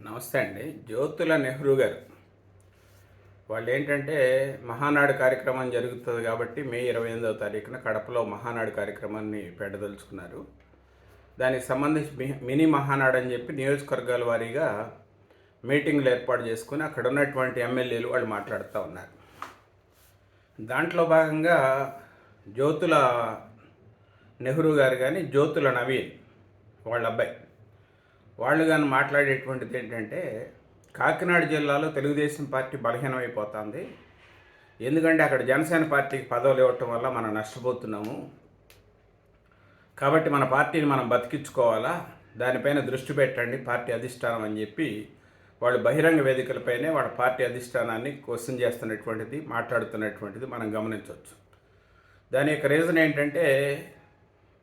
నమస్తే అండి. జ్యోతుల నెహ్రూ గారు. వాళ్ళు ఏంటంటే మహానాడు కార్యక్రమం జరుగుతుంది కాబట్టి మే ఇరవై ఎనిమిదవ తారీఖున కడపలో మహానాడు కార్యక్రమాన్ని పెట్టదలుచుకున్నారు. దానికి సంబంధించి మి- మినీ మహానాడు అని చెప్పి నియోజకవర్గాల వారీగా మీటింగ్లు ఏర్పాటు చేసుకుని అక్కడ ఉన్నటువంటి ఎమ్మెల్యేలు వాళ్ళు మాట్లాడుతూ ఉన్నారు. దాంట్లో భాగంగా జ్యోతుల నెహ్రూ గారు కానీ జ్యోతుల నవీన్ వాళ్ళ అబ్బాయి వాళ్ళు కానీ మాట్లాడేటువంటిది ఏంటంటే కాకినాడ జిల్లాలో తెలుగుదేశం పార్టీ బలహీనమైపోతుంది. ఎందుకంటే అక్కడ జనసేన పార్టీకి పదవులు ఇవ్వటం వల్ల మనం నష్టపోతున్నాము. కాబట్టి మన పార్టీని మనం బతికించుకోవాలా? దానిపైన దృష్టి పెట్టండి పార్టీ అధిష్టానం అని చెప్పి వాళ్ళు బహిరంగ వేదికలపైనే వాళ్ళ పార్టీ అధిష్టానాన్ని క్వశ్చన్ చేస్తున్నటువంటిది మాట్లాడుతున్నటువంటిది మనం గమనించవచ్చు. దాని యొక్క రీజన్ ఏంటంటే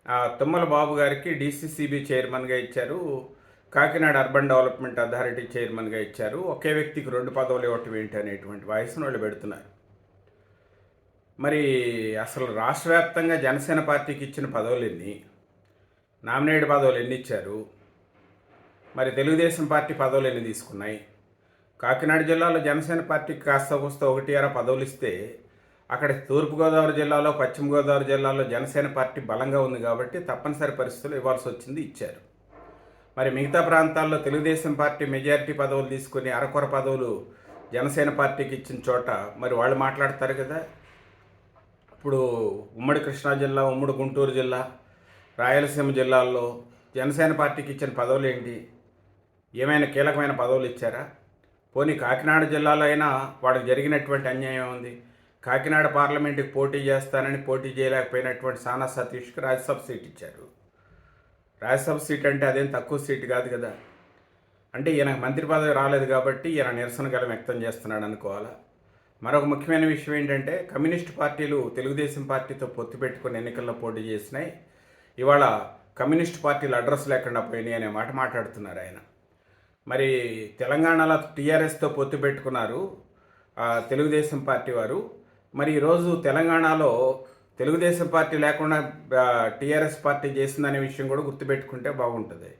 ఆ తుమ్మల బాబు గారికి డీసీసీబీ చైర్మన్గా ఇచ్చారు. కాకినాడ అర్బన్ డెవలప్మెంట్ అథారిటీ చైర్మన్గా ఇచ్చారు. ఒకే వ్యక్తికి రెండు పదవులు ఇవ్వటం ఏంటి అనేటువంటి వయసును వాళ్ళు పెడుతున్నారు. మరి అసలు రాష్ట్ర వ్యాప్తంగా జనసేన పార్టీకి ఇచ్చిన పదవులు ఎన్ని? నామినేట్ పదవులు ఎన్ని ఇచ్చారు? మరి తెలుగుదేశం పార్టీ పదవులు ఎన్ని తీసుకున్నాయి? కాకినాడ జిల్లాలో జనసేన పార్టీకి కాస్త వస్తే ఒకటి అర పదవులు ఇస్తే అక్కడ తూర్పుగోదావరి జిల్లాలో పశ్చిమ గోదావరి జిల్లాలో జనసేన పార్టీ బలంగా ఉంది కాబట్టి తప్పనిసరి పరిస్థితులు ఇవ్వాల్సి వచ్చింది ఇచ్చారు. మరి మిగతా ప్రాంతాల్లో తెలుగుదేశం పార్టీ మెజారిటీ పదవులు తీసుకుని అరకొర పదవులు జనసేన పార్టీకి ఇచ్చిన చోట మరి వాళ్ళు మాట్లాడతారు కదా. ఇప్పుడు ఉమ్మడి కృష్ణా జిల్లా ఉమ్మడి గుంటూరు జిల్లా రాయలసీమ జిల్లాల్లో జనసేన పార్టీకి ఇచ్చిన పదవులు ఏంటి? ఏమైనా కీలకమైన పదవులు ఇచ్చారా? పోనీ కాకినాడ జిల్లాలో అయినా వాళ్ళకి జరిగినటువంటి అన్యాయం ఉంది కాకినాడ పార్లమెంటుకి పోటీ చేస్తానని పోటీ చేయలేకపోయినటువంటి సానా సతీష్కి రాజ్యసభ సీట్ ఇచ్చారు. రాజ్యసభ సీట్ అంటే అదేం తక్కువ సీట్ కాదు కదా. అంటే ఈయనకు మంత్రి పదవి రాలేదు కాబట్టి ఈయన నిరసన గల వ్యక్తం చేస్తున్నాడు అనుకోవాలా? మరొక ముఖ్యమైన విషయం ఏంటంటే కమ్యూనిస్ట్ పార్టీలు తెలుగుదేశం పార్టీతో పొత్తు పెట్టుకుని ఎన్నికల్లో పోటీ చేసినాయి. ఇవాళ కమ్యూనిస్ట్ పార్టీలు అడ్రస్ లేకుండా పోయినాయి అనే మాట మాట్లాడుతున్నారు ఆయన. మరి తెలంగాణలో టీఆర్ఎస్తో పొత్తు పెట్టుకున్నారు తెలుగుదేశం పార్టీ వారు. మరి ఈరోజు తెలంగాణలో తెలుగుదేశం పార్టీ లేకుండా టీఆర్ఎస్ పార్టీ చేసిందనే విషయం కూడా గుర్తుపెట్టుకుంటే బాగుంటుంది.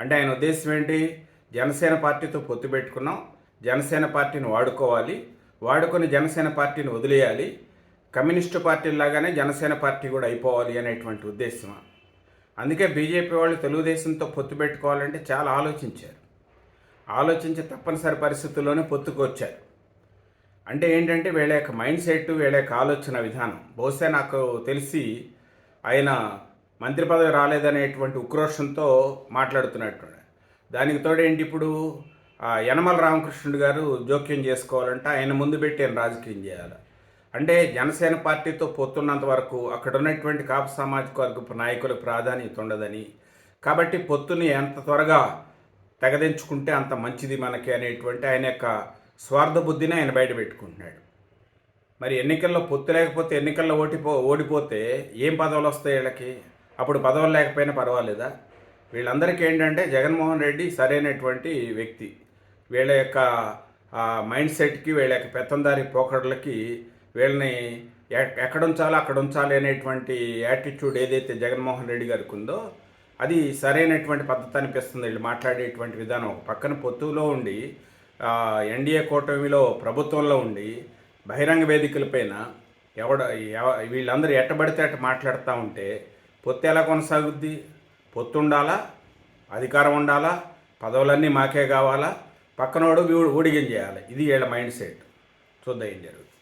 అంటే ఆయన ఉద్దేశం ఏంటి? జనసేన పార్టీతో పొత్తు పెట్టుకున్నాం. జనసేన పార్టీని వాడుకోవాలి. వాడుకొని జనసేన పార్టీని వదిలేయాలి. కమ్యూనిస్టు పార్టీలాగానే జనసేన పార్టీ కూడా అయిపోవాలి అనేటువంటి ఉద్దేశం. అందుకే బీజేపీ వాళ్ళు తెలుగుదేశంతో పొత్తు పెట్టుకోవాలంటే చాలా ఆలోచించారు. ఆలోచించి తప్పనిసరి పరిస్థితుల్లోనే పొత్తుకొచ్చారు అంటే ఏంటంటే వీళ్ళ యొక్క మైండ్ సెట్ వీళ్ళ యొక్క ఆలోచన విధానం. బహుశా నాకు తెలిసి ఆయన మంత్రి పదవి రాలేదనేటువంటి ఉక్రోషంతో మాట్లాడుతున్నట్టు దానికి తోడేంటి ఇప్పుడు? యనమల రామకృష్ణుడు గారు జోక్యం చేసుకోవాలంటే. ఆయన ముందు పెట్టి ఆయన రాజకీయం చేయాలి. అంటే జనసేన పార్టీతో పొత్తున్నంత వరకు అక్కడ ఉన్నటువంటి కాపు సామాజిక వర్గపు నాయకులకు ప్రాధాన్యత ఉండదని. కాబట్టి పొత్తుని ఎంత త్వరగా తెగదించుకుంటే అంత మంచిది మనకి అనేటువంటి ఆయన యొక్క స్వార్థ బుద్ధిని ఆయన బయట పెట్టుకుంటున్నాడు. మరి ఎన్నికల్లో పొత్తు లేకపోతే ఎన్నికల్లో ఓటిపో ఓడిపోతే ఏం పదవులు వస్తాయి వీళ్ళకి? అప్పుడు పదవులు లేకపోయినా పర్వాలేదా? వీళ్ళందరికీ ఏంటంటే జగన్మోహన్ రెడ్డి సరైనటువంటి వ్యక్తి. వీళ్ళ యొక్క మైండ్ సెట్కి వీళ్ళ యొక్క పెత్తందారి పోకడలకి వీళ్ళని ఎక్కడ ఉంచాలో అక్కడ ఉంచాలి అనేటువంటి యాటిట్యూడ్ ఏదైతే జగన్మోహన్ రెడ్డి గారికి ఉందో అది సరైనటువంటి పద్ధతి అనిపిస్తుంది. వీళ్ళు మాట్లాడేటువంటి విధానం ఒక పక్కన పొత్తులో ఉండి ఎన్డీఏ కూటమిలో ప్రభుత్వంలో ఉండి బహిరంగ వేదికలపైన ఎవడ వీళ్ళందరూ ఎట్టబడితే అట్ట మాట్లాడుతూ ఉంటే పొత్తు ఎలా కొనసాగుద్ది? పొత్తు ఉండాలా? అధికారం ఉండాలా? పదవులన్నీ మాకే కావాలా? పక్కనోడు ఊడిగం చేయాలి. ఇది వీళ్ళ మైండ్ సెట్. చూద్దాం ఏం జరుగుతుంది.